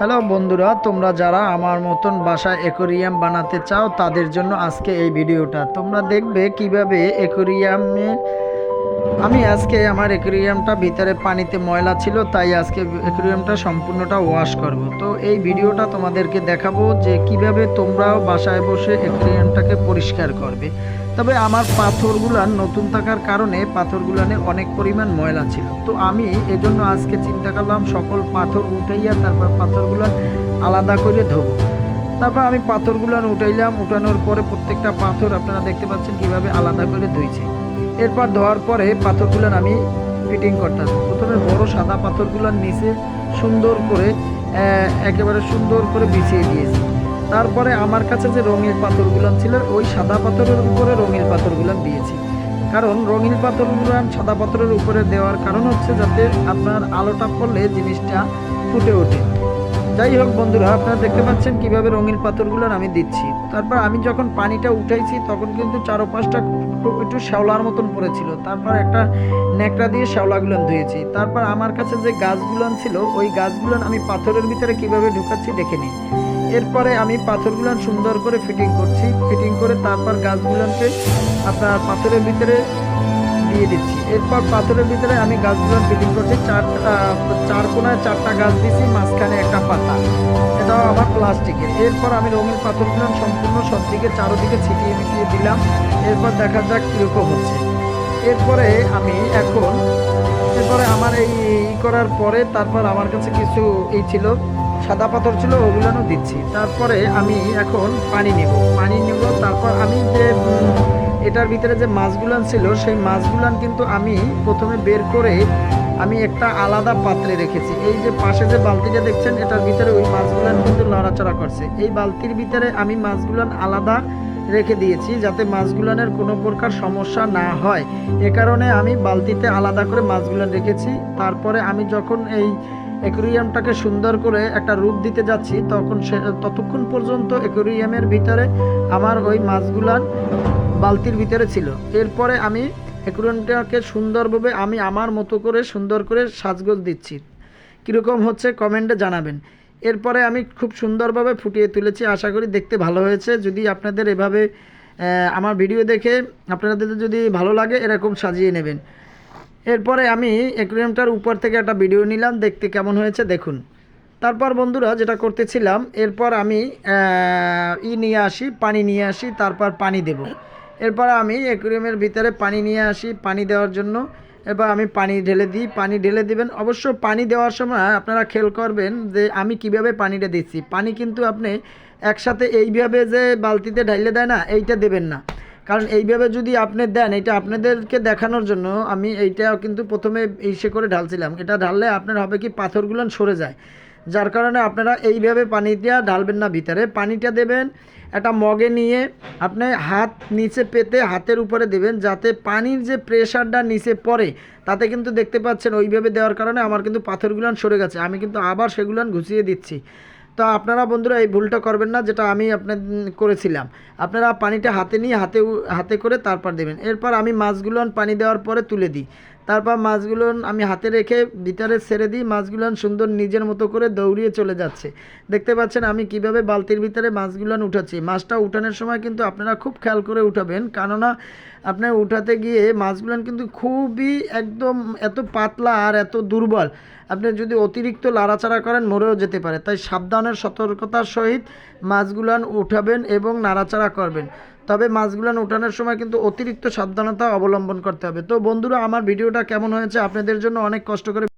Hello বন্ধুরা, তোমরা যারা আমার মতন বাসায় অ্যাকোরিয়াম বানাতে চাও, তাদের জন্য আজকে এই ভিডিওটা। তোমরা দেখবে কীভাবে অ্যাকোরিয়ামে আমি আজকে আমার অ্যাকোরিয়ামটা ভিতরে পানিতে ময়লা ছিল, তাই আজকে অ্যাকোরিয়ামটা সম্পূর্ণটা ওয়াশ করব। তো এই ভিডিওটা তোমাদেরকে দেখাবো যে কীভাবে তোমরাও বাসায় বসে অ্যাকোরিয়ামটাকে পরিষ্কার করবে। তবে আমার পাথরগুলান নতুন থাকার কারণে পাথরগুলানে অনেক পরিমাণ ময়লা ছিল। তো আমি এজন্য আজকে চিন্তা করলাম সকল পাথর উঠাইয়া তারপর পাথরগুলান আলাদা করে ধোবো। তারপর আমি পাথরগুলান উঠাইলাম, উঠানোর পরে প্রত্যেকটা পাথর আপনারা দেখতে পাচ্ছেন কীভাবে আলাদা করে ধুইছি। এরপর ধোয়ার পরে পাথরগুলান আমি ফিটিং করতাম। প্রথমে বড় সাদা পাথরগুলার নিচে সুন্দর করে একেবারে সুন্দর করে বিছিয়ে দিয়েছি। তারপরে আমার কাছে যে রঙিন পাথরগুলো ছিল, ওই সাদা পাথরের উপরে রঙিন পাথরগুলো দিয়েছি। কারণ রঙিন পাথরগুলান সাদা পাথরের উপরে দেওয়ার কারণ হচ্ছে যাতে আপনার আলোটা পড়লে জিনিসটা ফুটে ওঠে। যাই হোক বন্ধুরা, আপনারা দেখতে পাচ্ছেন কীভাবে রঙিন পাথরগুলোর আমি দিচ্ছি। তারপর আমি যখন পানিটা উঠাইছি, তখন কিন্তু চারোপাশটা খুব একটু শ্যাওলার মতন পড়েছিল। তারপর একটা ন্যাকড়া দিয়ে শ্যাওলাগুলান ধুয়েছি। তারপর আমার কাছে যে গাছগুলান ছিল, ওই গাছগুলান আমি পাথরের ভিতরে কীভাবে ঢুকাচ্ছি দেখে নিই। এরপরে আমি পাথরগুলান সুন্দর করে ফিটিং করছি। ফিটিং করে তারপর গাছগুলানকে আপনার পাথরের ভিতরে দিয়ে দিচ্ছি। এরপর পাথরের ভিতরে আমি গাছগুলো ফিটিং করছি। চার চার কোনায় চারটা গাছ দিয়েছি, মাঝখানে একটা পাতা। এটাও আমার প্লাস্টিকের এরপর আমি রঙিন পাথরগুলো সম্পূর্ণ সব দিকে চারোদিকে ছিটিয়ে মিটিয়ে দিলাম। এরপর দেখা যাক কীরকম হচ্ছে। এরপরে আমি এখন, এরপরে আমার এই ই করার পরে তারপর আমার কাছে কিছু এই ছিল, সাদা পাথর ছিল, ওগুলোও দিচ্ছি। তারপরে আমি এখন পানি নেব। পানি নেব, তারপর আমি যে এটার ভিতরে যে মাছগুলান ছিল, সেই মাছগুলান কিন্তু আমি প্রথমে বের করে আমি একটা আলাদা পাত্রে রেখেছি। এই যে পাশে যে বালতিটা দেখছেন, এটার ভিতরে ওই মাছগুলান কিন্তু লড়াচড়া করছে। এই বালতির ভিতরে আমি মাছগুলান আলাদা রেখে দিয়েছি যাতে মাছগুলানের কোনো প্রকার সমস্যা না হয়। এ কারণে আমি বালতিতে আলাদা করে মাছগুলান রেখেছি। তারপরে আমি যখন এই অ্যাকোরিয়ামটাকে সুন্দর করে একটা রূপ দিতে যাচ্ছি, তখন সে, ততক্ষণ পর্যন্ত অ্যাকোরিয়ামের ভিতরে আমার ওই মাছগুলান বালতির ভিতরে ছিল। এরপরে আমি অ্যাকোরিয়ামটাকে সুন্দরভাবে আমি আমার মতো করে সুন্দর করে সাজগোজ দিচ্ছি। কীরকম হচ্ছে কমেন্টে জানাবেন। এরপরে আমি খুব সুন্দরভাবে ফুটিয়ে তুলেছি। আশা করি দেখতে ভালো হয়েছে। যদি আপনাদের এভাবে আমার ভিডিও দেখে আপনাদের যদি ভালো লাগে, এরকম সাজিয়ে নেবেন। এরপরে আমি অ্যাকোরিয়ামটার উপর থেকে একটা ভিডিও নিলাম। দেখতে কেমন হয়েছে দেখুন। তারপর বন্ধুরা যেটা করতেছিলাম, এরপর আমি ই নিয়ে আসি, পানি নিয়ে আসি, তারপর পানি দেব। এরপর আমি অ্যাকুরিয়ামের ভিতরে পানি নিয়ে আসি, পানি দেওয়ার জন্য। এরপর আমি পানি ঢেলে দিই। পানি ঢেলে দিবেন। অবশ্য পানি দেওয়ার সময় আপনারা খেয়াল করবেন যে আমি কীভাবে পানিটা দিচ্ছি। পানি কিন্তু আপনি একসাথে এইভাবে যে বালতিতে ঢাইলে দেয় না, এইটা দেবেন না। কারণ এইভাবে যদি আপনি দেন, এটা আপনাদেরকে দেখানোর জন্য আমি এইটা কিন্তু প্রথমে ইসে করে ঢালছিলাম। এটা ঢাললে আপনার হবে কি পাথরগুলো সরে যায়। যার কারণে আপনারা এইভাবে পানিটা ঢালবেন না ভিতরে। পানিটা দেবেন, একটা মগে নিয়ে আপনি হাত নিচে পেতে হাতের উপরে দেবেন, যাতে পানির যে প্রেশারটা নিচে পড়ে, তাতে কিন্তু দেখতে পাচ্ছেন ওইভাবে দেওয়ার কারণে আমার কিন্তু পাথরগুলান সরে গেছে। আমি কিন্তু আবার সেগুলান ঘুষিয়ে দিচ্ছি। তো আপনারা বন্ধুরা, এই ভুলটা করবেন না যেটা আমি আপনার করেছিলাম। আপনারা পানিটা হাতে নিয়ে হাতে হাতে করে তারপর দেবেন। এরপর আমি মাছগুলো পানি দেওয়ার পরে তুলে দিই। তারপর মাছগুলো আমি হাতে রেখে ভিতরে ছেড়ে দিই, মাছগুলো সুন্দর নিজের মতো করে দৌড়িয়ে চলে যাচ্ছে। দেখতে পাচ্ছেন আমি কীভাবে বালতির ভিতরে মাছগুলো উঠাচ্ছি। মাছটা উঠানোর সময় কিন্তু আপনারা খুব খেয়াল করে উঠাবেন, কেননা আপনার উঠাতে গিয়ে মাছগুলো কিন্তু খুবই একদম এত পাতলা আর এত দুর্বল। আপনি যদি অতিরিক্ত লাড়াচাড়া করেন, মরেও যেতে পারে। তাই সাবধানের সতর্কতার সহিত মাছগুলান উঠাবেন এবং নাড়াচাড়া করবেন। তবে মাছগুলান উঠানোর সময় কিন্তু অতিরিক্ত সাবধানতা অবলম্বন করতে হবে। তো বন্ধুরা, আমার ভিডিওটা কেমন হয়েছে আপনাদের জন্য অনেক কষ্ট করে